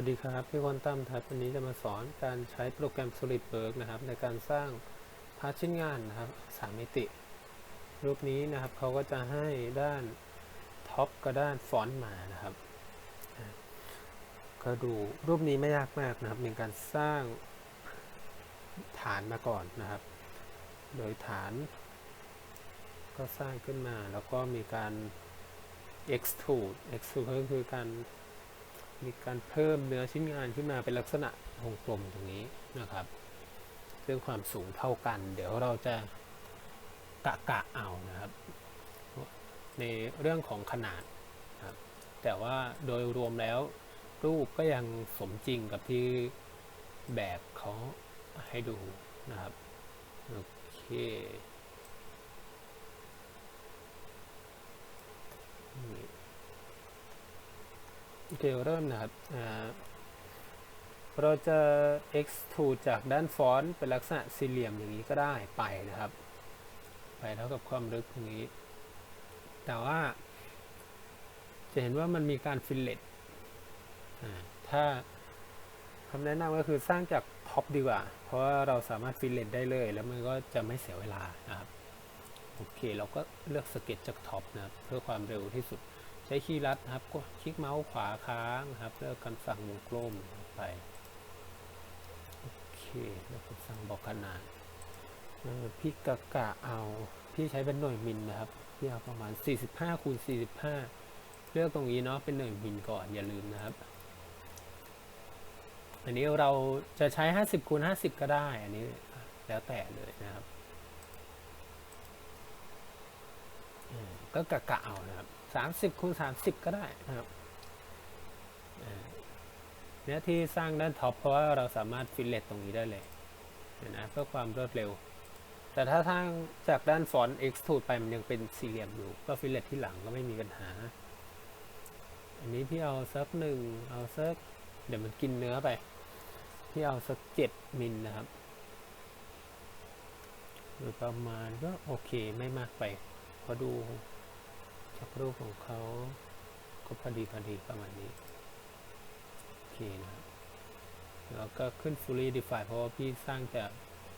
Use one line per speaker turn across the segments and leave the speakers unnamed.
วัสดีครับ พี่คนตั้มครับวันนี้จะมาสอนการใช้โปรแกรม SolidWorks นะครับ ในการสร้างพาร์ทชิ้นงานนะครับสามมิติ รูปนี้นะครับเขาก็จะให้ด้านท็อปกับด้านฟอนต์มานะครับก็ดูรูปนี้ไม่ยากมากนะครับเป็นการสร้างฐานมาก่อนนะครับ โดยฐาน ก็สร้างขึ้นมาแล้วก็มีการ extrude extrude ก็คือการ มีการเพิ่มเนื้อชิ้นงานขึ้นมาเป็นลักษณะวงกลมตรงนี้นะครับ ซึ่งความสูงเท่ากัน เดี๋ยวเราจะกะกะเอานะครับ ในเรื่องของขนาดครับแต่ว่าโดยรวมแล้วรูปก็ยังสมจริงกับที่แบบเขาให้ดูนะครับ โอเคนี่ โอเคเริ่มนะครับเราจะ extrude จากด้านฟอนต์เป็นลักษณะสี่เหลี่ยมอย่างนี้ก็ได้ไปนะครับ ไปเท่ากับความลึกตรงนี้ แต่ว่าจะเห็นว่ามันมีการฟิลเลตถ้าคำแนะนำก็คือสร้างจากท็อปดีกว่า เพราะว่าเราสามารถฟิลเลตได้เลย แล้วมันก็จะไม่เสียเวลานะครับ โอเค เราก็เลือกสเก็ตจากท็อปนะครับ เพื่อความเร็วที่สุด ใช้คีย์ลัดครับก็คลิกเมาส์ขวาค้างครับเลือกคำสั่งวงกลมไปโอเคเลือกคำสั่งบอกขนาดพี่กะกะเอาพี่ใช้เป็นหน่วยมิลนะครับพี่เอาประมาณ 45คูณ45 เลือกตรงนี้เนาะเป็นหน่วยมิลก่อนอย่าลืมนะครับ อันนี้เราจะใช้ 50คูณ50 ก็ได้ อันนี้แล้วแต่เลยนะครับก็กะกะเอานะครับ สามสิบคูณสามสิบก็ได้นะครับเนื้อที่สร้างด้านท็อปเพราะว่าเราสามารถฟิลเลตตรงนี้ได้เลยเนนะเพื่อความรวดเร็ว แต่ถ้าทางจากด้านฟอนต์ extrude ไปมันยังเป็นสี่เหลี่ยมอยู่ ก็ฟิลเลตที่หลังก็ไม่มีปัญหา อันนี้พี่เอาสักหนึ่งเอาสักเดี๋ยวมันกินเนื้อไป พี่เอาสักเจ็ดมิลนะครับโดยประมาณก็โอเคไม่มากไปพอดู จากรูปของเขาก็พอดีพอดีประมาณนี้ โอเคนะครับแล้วก็ขึ้น fully define เพราะว่าพี่สร้างจาก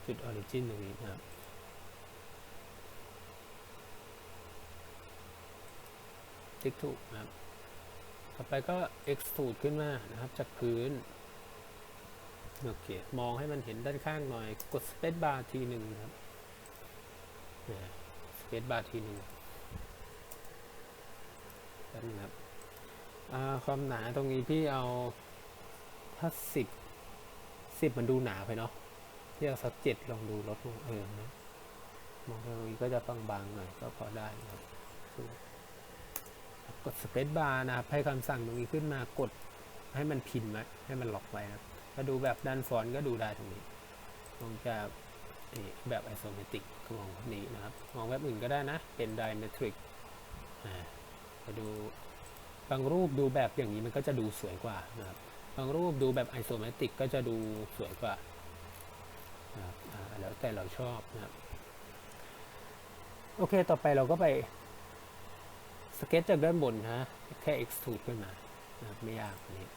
จุด origin ตรงนี้นะครับติ๊กถูกนะครับ ต่อไปก็ extrude ขึ้นมานะครับ จากพื้น โอเค มองให้มันเห็นด้านข้างหน่อย กด space bar ทีหนึ่งนะครับ space bar ทีหนึ่ง แป๊บนึงครับความหนาตรงนี้พี่เอาถ้าสิบสิบมันดูหนาไปเนาะพี่เอาสักเจ็ดลองดูลดลงเออนะมองตรงนี้ก็จะบางๆหน่อยก็พอได้นะครับกดสเปซบาร์นะครับให้คำสั่งตรงนี้ขึ้นมากดให้มันพินไว้ให้มันล็อกไว้นะครับถ้าดูแบบด้านฟอนก็ดูได้ตรงนี้มองจากแบบไอโซเมตริกก็มองนี้นะครับ มองแบบอื่นก็ได้นะ เป็นไดเมทริกอ่า มาดูบางรูปดูแบบอย่างนี้มันก็จะดูสวยกว่านะครับบางรูปดูแบบไอโซเมตริกก็จะดูสวยกว่านะครับแล้วแต่เราชอบนะครับโอเค ต่อไปเราก็ไปสเก็ตจากด้านบนนะแค่ extrude ขึ้นมานะไม่ยากนี้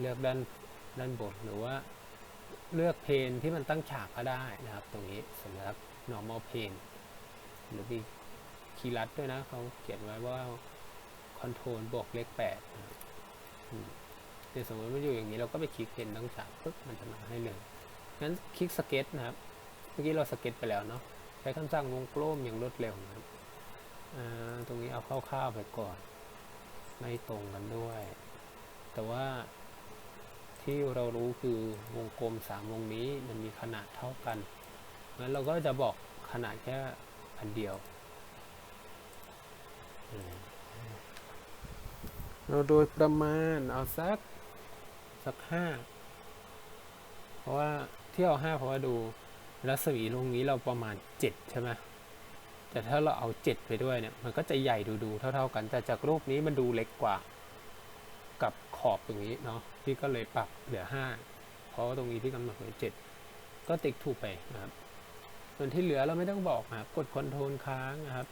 เลือกด้านด้านบนหรือว่าเลือกเพนที่มันตั้งฉากก็ได้นะครับ ตรงนี้สำหรับ normal plane หรือมี คีย์ลัดด้วยนะเขาเขียนไว้ว่าคอนโทรลบวกเลขแปดเดี๋ยวสมมติว่าอยู่อย่างนี้เราก็ไปคลิกเพนตั้งฉากปึ๊บมันจะมาให้เลยงั้นคลิกสเก็ตนะครับ เมื่อกี้เราสเก็ตไปแล้วเนาะใช้คำสั่งวงกลมอย่างรวดเร็วนะครับตรงนี้เอาคร่าวๆไปก่อน ไม่ตรงกันด้วย แต่ว่าที่เรารู้คือวงกลมสามวงนี้มันมีขนาดเท่ากันงั้นเราก็จะบอกขนาดแค่อันเดียว เราโดยประมาณเอาสัก สักห้าเพราะว่าเที่เอาห้าเพราะว่าดูรัศมีตรงนี้เราประมาณเจ็ดใช่ไหมแต่ถ้าเราเอาเจ็ดไปด้วยเนี่ย มันก็จะใหญ่ดูดูๆเท่า ๆกัน แต่จากรูปนี้มันดูเล็กกว่า กับขอบตรงนี้เนาะพี่ก็เลยปรับเหลือห้าเพราะว่าตรงนี้พี่กำหนดไว้เจ็ดก็ติ๊กถูกไปนะครับ ส่วนที่เหลือเราไม่ต้องบอกนะครับกดคอนโทรลค้างนะครับ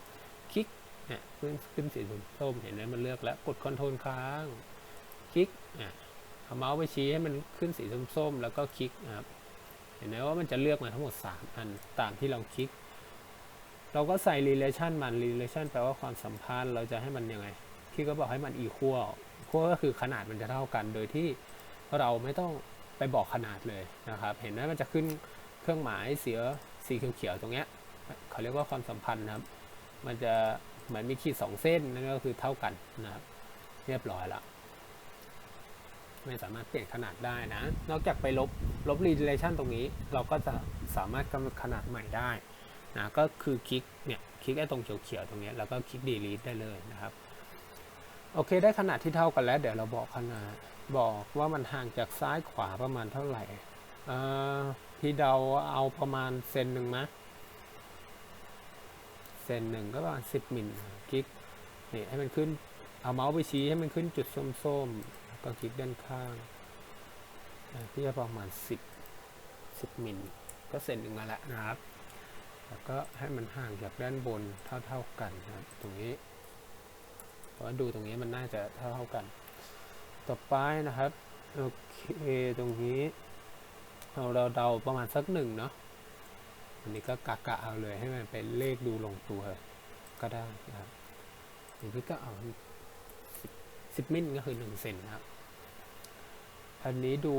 คลิก เนี่ยขึ้นขึ้นสีส้มเห็นไหมมันเลือกแล้วกดคอนโทรลค้าง คลิกอะเอาเมาส์ไปชี้ให้มันขึ้นสีส้มๆแล้วก็คลิกครับเห็นไหมว่ามันจะเลือกมาทั้งหมด 3 อันตามที่เราคลิก เราก็ใส่ relation มัน relation แปลว่าความสัมพันธ์เราจะให้มันยังไงพี่ก็บอกให้มัน equal equal ก็คือขนาดมันจะเท่ากันโดยที่เราไม่ต้องไปบอกขนาดเลยนะครับ เห็นไหมมันจะขึ้นเครื่องหมายเสียสีเขียวๆตรงเนี้ยเขาเรียกว่าความสัมพันธ์ครับ มันจะ มือนมีขีดสองเส้นนั่นก็คือเท่ากันนะครับ เรียบร้อยแล้วไม่สามารถเปลี่ยนขนาดได้นะ นอกจากไปลบลบ relation ตรงนี้ เราก็จะสามารถกำหนดขนาดใหม่ได้นะก็คือคลิกเนี่ยคลิกไอ้ตรงเขียวๆตรงนี้แล้วก็คลิก delete ได้เลยนะครับ โอเคได้ขนาดที่เท่ากันแล้ว เดี๋ยวเราบอกขนาดบอกว่ามันห่างจากซ้ายขวาประมาณเท่าไหร่อ่อพี่เดาเอาประมาณเซนหนึ่งมะ เซนหนึ่งก็ประมาณสิบมิลคลิกนี่ให้มันขึ้นเอาเมาส์ไปชี้ให้มันขึ้นจุดส้มๆก็คลิกด้านข้างที่จะประมาณสิบสิบมิลก็เซนหนึ่งมาแล้วนะครับ แล้วก็ให้มันห่างจากด้านบนเท่าๆกันนะครับตรงนี้เพราะว่าดูตรงนี้มันน่าจะเท่าๆกัน ต่อไปนะครับโอเคตรงนี้เราเราเดาประมาณสักหนึ่งเนาะ อันนี้ก็กะกะเอาเลยให้มันเป็นเลขดูลงตัวก็ได้นะครับอย่างที่ก็เอาสิบสิบมิลก็คือหนึ่งเซนนะครับ อันนี้ดู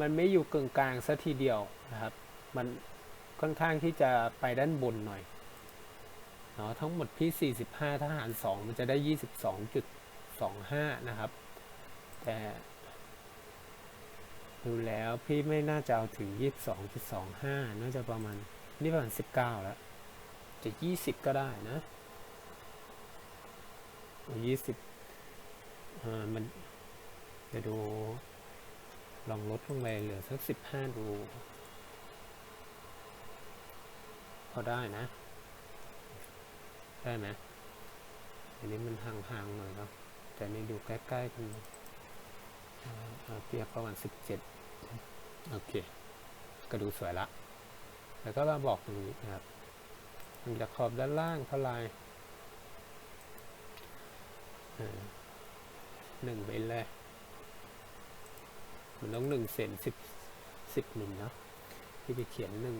มันไม่อยู่กึ่งกลางซะทีเดียวนะครับ มันค่อนข้างที่จะไปด้านบนหน่อยเนาะทั้งหมดพี่ 45ทหาร 2 มันจะได้ 22.25 นะครับ แต่ ดูแล้วพี่ไม่น่าจะเอาถึง 22.25 น่าจะประมาณนี่ประมาณ 19 แล้ว จะ 20 ก็ได้นะ 20อ่ามันจะดู ลองลดลงไปเหลือสัก 15 ดูพอได้นะ ได้ไหมอันนี้มันห่างๆหน่อยครับ แต่นี่ดูใกล้ๆกัน เปรียบประมาณสิบเจ็ดโอเค ก็ดูสวยละ แล้วก็มาบอกตรงนี้นะครับมันจะขอบด้านล่างเท่าไหรอ่าหนึ่งไปเลย มันต้องหนึ่งเซนสิบสิบมิลเนาะที่ไปเขียนหนึ่ง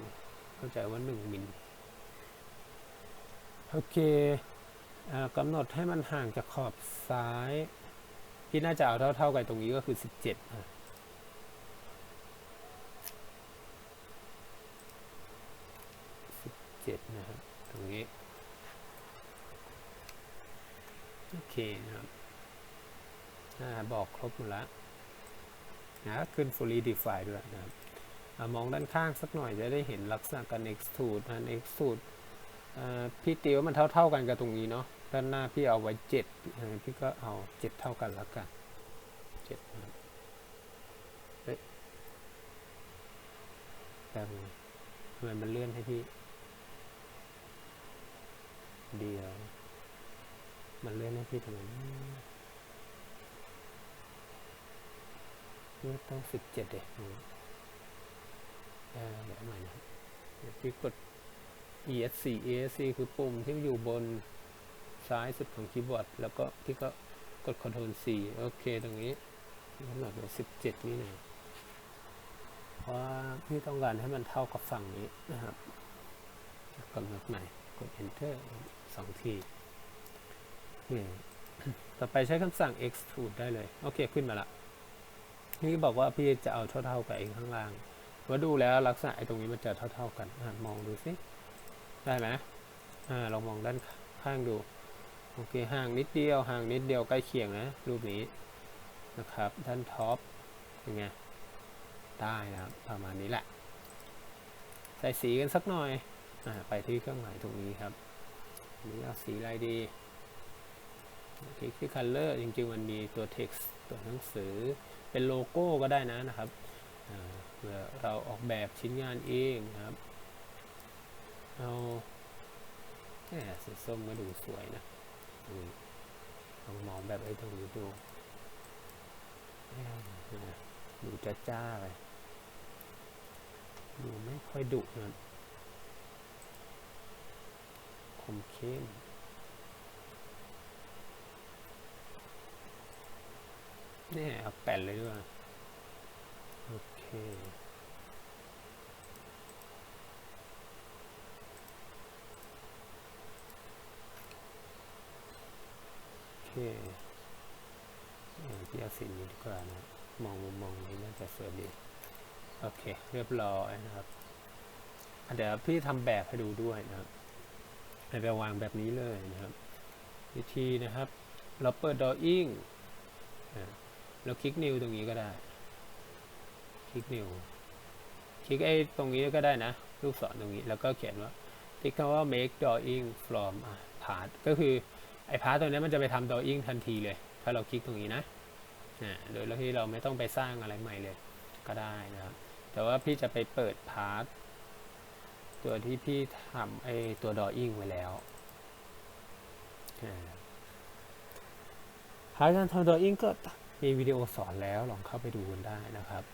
เข้าใจว่าหนึ่งมิลโอเคอกำหนดให้มันห่างจากขอบซ้าย ที่น่าจะเอาเท่าๆกันตรงนี้ก็คือ17อนะครับตรงนี้ โอเคนะครับอ่าบอกครบหมดแล้วนะขึ้น fully define ด้วยนะครับอมองด้านข้างสักหน่อยจะได้เห็นลักษณะการ extrude นะ extrude พี่ตีว่ามันเท่าๆกันกับตรงนี้เนาะ ด้านหน้าพี่เอาไว้เจ็ดพี่ก็เอาเจ็ดเท่ากันแล้วกันเจ็ดเฮ้ยแต่ทำไมมันเลื่อนให้พี่เดียว มันเลื่อนให้พี่ทำไมนี่ต้องสิบเจ็ดเด็กเออเดี๋ยวใหม่นะพี่กด ESC ESC คือปุ่มที่อยู่บน ซ้ายสุดของคีย์บอร์ด แล้วก็พี่ก็กด Ctrl C โอเคตรงนี้น้ำหนักเป็น17 นี่นะเพราะพี่ต้องการให้มันเท่ากับฝั่งนี้นะครับกำหนดใหม่กด Enter สองทีนี่ต่อไปใช้คำสั่ง extrude ได้เลย โอเค ขึ้นมาละนี่บอกว่าพี่จะเอาเท่าๆกับเองข้างล่างว่าดูแล้วลักษณะไอ้ตรงนี้มันจะเท่า ๆกันอมองดูสิได้ไหมอ่าลองมองด้านข้างดู โอเคห่างนิดเดียวห่างนิดเดียวใกล้เคียงนะ รูปนี้นะครับด้านท็อปเป็นไงได้นะครับประมาณนี้แหละ ใส่สีกันสักหน่อยอไปที่เครื่องหมายตรงนี้ครับนี้เอาสีอะไรดีคลิกที่ color จริงๆ มันมีตัว text ตัวหนังสือเป็นโลโก้ก็ได้นะนะครับเมื่อเราออกแบบชิ้นงานเองนะครับ เอาแหมสีส้มก็ดูสวยนะ มลองมองแบบไอ้ตรงนี้ดูดูจ้าจ้าๆไปดูไม่ค่อยดุนะคมเข้มนี่เอาแปดเลยด้วยโอเค โอเคเอ่อพี่อาสีนี้ดีกว่านะมองมุมมองนี้น่าจะสวยดี โอเค เรียบร้อยนะครับ เดี๋ยวพี่ทำแบบให้ดูด้วยนะครับให้ไปวางแบบนี้เลยนะครับ วิธีนะครับ เราเปิด drawing เราคลิกนิ้วตรงนี้ก็ได้ คลิกนิ้วคลิกไอ้ตรงนี้ก็ได้นะ ลูกศรตรงนี้ แล้วก็เขียนว่าคลิกคำว่า make drawing from part ก็คือ ไอ้ part ตัวนี้มันจะไปทำ drawing ทันทีเลย ถ้าเราคลิกตรงนี้นะโดยที่เราไม่ต้องไปสร้างอะไรใหม่เลยก็ได้นะครับ แต่ว่าพี่จะไปเปิด part ตัวที่พี่ทำไอ้ตัว drawing ไว้แล้วอ่าพาร์ทการทำ drawing ก็มีวิดีโอสอนแล้วลองเข้าไปดูกันได้นะครับ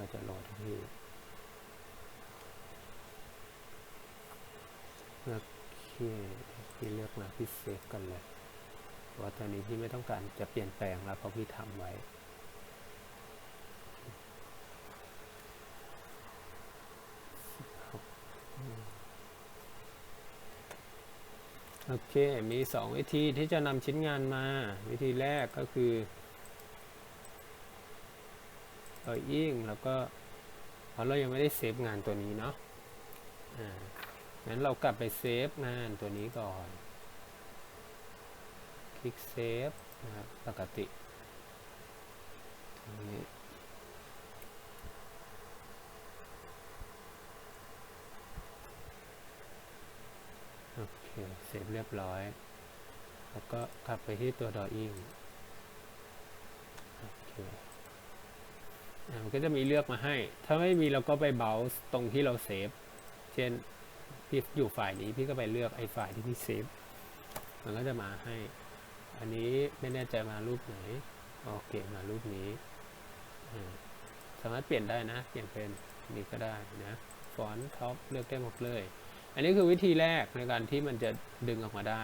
ก็จะโหลดที่โอเค พี่เลือกมาพี่เซฟกันเลยว่าตอนนี้พี่ไม่ต้องการจะเปลี่ยนแปลงแล้วเพราะพี่ทำไว้โอเค มีสองวิธีที่จะนำชิ้นงานมา วิธีแรกก็คือเออยิ่งแล้วก็เพราะเรายังไม่ได้เซฟงานตัวนี้เนาะอ่า งั้นเรากลับไปเซฟงานตัวนี้ก่อน คลิกเซฟนะครับปกติตรงนี้โอเคเสร็จเรียบร้อย แล้วก็กลับไปที่ตัว drawing โอเคอะมันก็จะมีเลือกมาให้ ถ้าไม่มีเราก็ไปเบราว์ตรงที่เราเซฟ เช่น พี่อยู่ฝ่ายนี้พี่ก็ไปเลือกไอ้ฝ่ายที่พี่เซฟมันก็จะมาให้ อันนี้ไม่แน่ใจมารูปไหนโอเคมารูปนี้สามารถเปลี่ยนได้นะเปลี่ยนเป็นนี้ก็ได้นะฟอนต์ท็อปเลือกได้หมดเลย อันนี้คือวิธีแรกในการที่มันจะดึงออกมาได้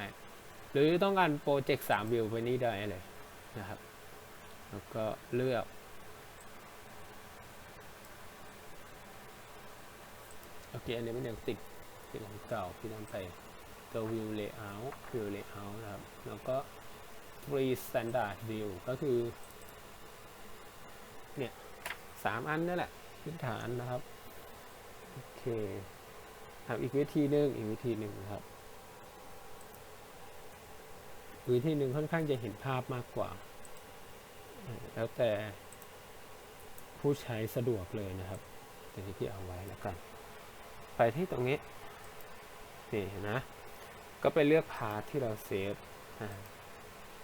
หรือต้องการโปรเจกต์3วิวไปนี้ได้เลยนะครับ แล้วก็เลือกโอเคอันนี้มันยังติด ติดของเก่าที่ต้องไปตัว view layout view layout นะครับ แล้วก็ free standard view ก็คือ เนี่ยสามอันนั่นแหละพื้นฐานนะครับ โอเคครับอีกวิธีหนึ่งอีกวิธีหนึ่งครับวิธีหนึ่งค่อนข้างจะเห็นภาพมากกว่า แล้วแต่ผู้ใช้สะดวกเลยนะครับแต่ที่พี่เอาไว้แล้วกัน ไปที่ตรงนี้ นี่นะ ก็ไปเลือกพาร์ทที่เราเซฟอ่า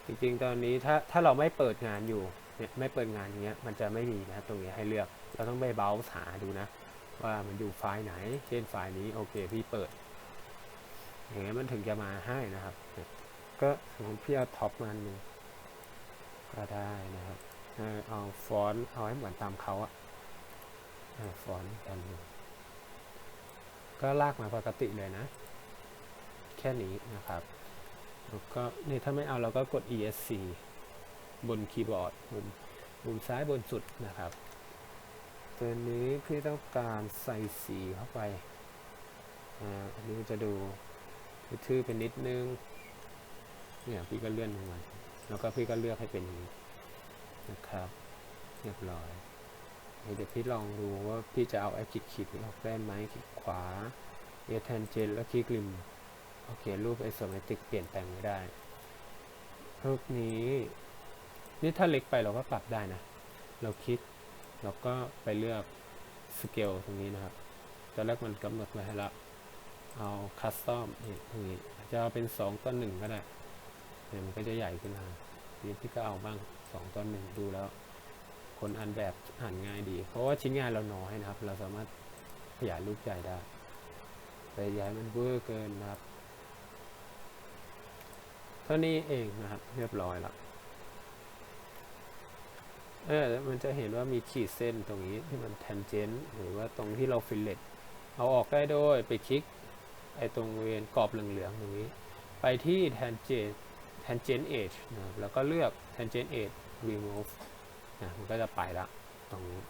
จริงๆ ตอนนี้ถ้าถ้าเราไม่เปิดงานอยู่เนี่ยไม่เปิดงานอย่างเงี้ยมันจะไม่มีนะตรงนี้ให้เลือกเราต้องไปเบราว์หาดูนะ ว่ามันอยู่ไฟล์ไหน เช่นไฟล์นี้โอเคพี่เปิด อย่างเงี้ยมันถึงจะมาให้นะครับ ก็สมมติพี่เอาท็อปมาหนึ่งก็ได้นะครับเอาฟอนต์เอาให้เหมือนตามเขาอะฟอนต์กันก็ลากมาปกติเลยนะ แค่นี้นะครับ แล้วก็นี่ถ้าไม่เอาเราก็กด ESC บนคีย์บอร์ดมุมมุมซ้ายบนสุดนะครับ ตัวนี้พี่ต้องการใส่สีเข้าไป อ่า อันนี้จะดูทื่อๆเป็นนิดนึง เนี่ยพี่ก็เลื่อนลงมา แล้วก็พี่ก็เลือกให้เป็นนี้นะครับ เรียบร้อยเดี๋ยวพี่ลองดูว่าพี่จะเอาไอ้ขีดขีดออกได้ไหมคลิกขวาเอทนเจนแล้วคลิกริม โอเค รูปไอโซเมตริกเปลี่ยนแปลงไม่ได้ รูปนี้ นี่ถ้าเล็กไปเราก็ปรับได้นะ เราคลิกแล้วก็ไปเลือกสเกลตรงนี้นะครับตอนแรกมันกำหนดไว้ให้ละเอาคัสตอมนี่ตรงนี้จะเอาเป็นสองต่อหนึ่งก็ได้เนี่ยมันก็จะใหญ่ขึ้นมานี่พี่ก็เอาบ้างสองต่อหนึ่งดูแล้ว คนอ่านแบบอ่านง่ายดี เพราะว่าชิ้นงานเราน้อยนะครับ เราสามารถขยายรูปใหญ่ได้แต่ย้ายมันเวอร์เกินนะครับ ท่านี้เองนะครับ เรียบร้อยแล้วเออมันจะเห็นว่ามีขีดเส้นตรงนี้ที่มัน tangent หรือว่าตรงที่เรา fillet เอาออกได้โดยไปคลิกไอ้ตรงเวนกรอบเหลืองๆตรงนี้ ไปที่ tangent tangent edge นะครับแล้วก็เลือก tangent edge remove นะมันก็จะไปละตรงนี้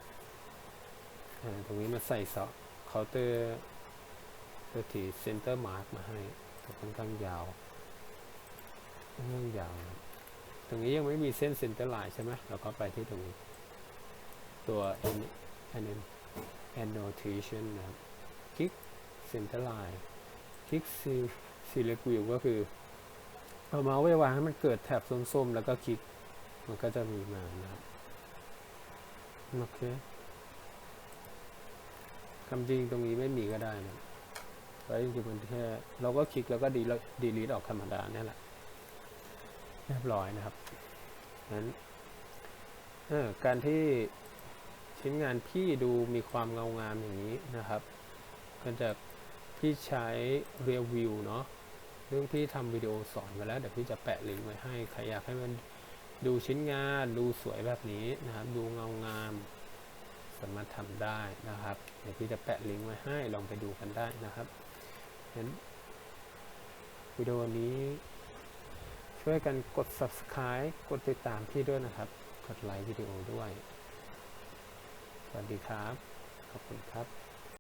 ตรงนี้มาใส่เสาเคาน์เตอร์ตัวทีเซนเตอร์มาร์กมาให้แต่ค่อนข้างยาว ค่องยาว ตรงนี้ยังไม่มีเส้นเซนเตอร์ไลน์ใช่ไหมเราก็ไปที่ตรงนี้ ตัว n n annotation นะครับ คลิก center line คลิก select view ก็คือ เอาเมาส์ไปวางให้มันเกิดแถบส้มๆ แล้วก็คลิก มันก็จะมีมานะครับ โอเคคำจริงตรงนี้ไม่มีก็ได้นะไว้จริงๆมันแค่เราก็คลิกแล้วก็ดีดีลีทออกธรรมดาเนี่ยแหละ เรียบร้อยนะครับนั้นการที่ชิ้นงานพี่ดูมีความเงางามอย่างนี้นะครับ ก็จะพี่ใช้เรียวิวเนาะเรื่องพี่ทำวิดีโอสอนไว้แล้วเดี๋ยวพี่จะแปะลิงก์ไว้ให้ใครอยากให้มันดูชิ้นงานดูสวยแบบนี้นะครับ ดูเงางามสามารถทำได้นะครับ เดี๋ยวพี่จะแปะลิงก์ไว้ให้ลองไปดูกันได้นะครับงั้นวิดีโอนี้ ช่วยกันกด subscribe กดติดตามพี่ด้วยนะครับ กดไลค์วิดีโอด้วย สวัสดีครับ ขอบคุณครับ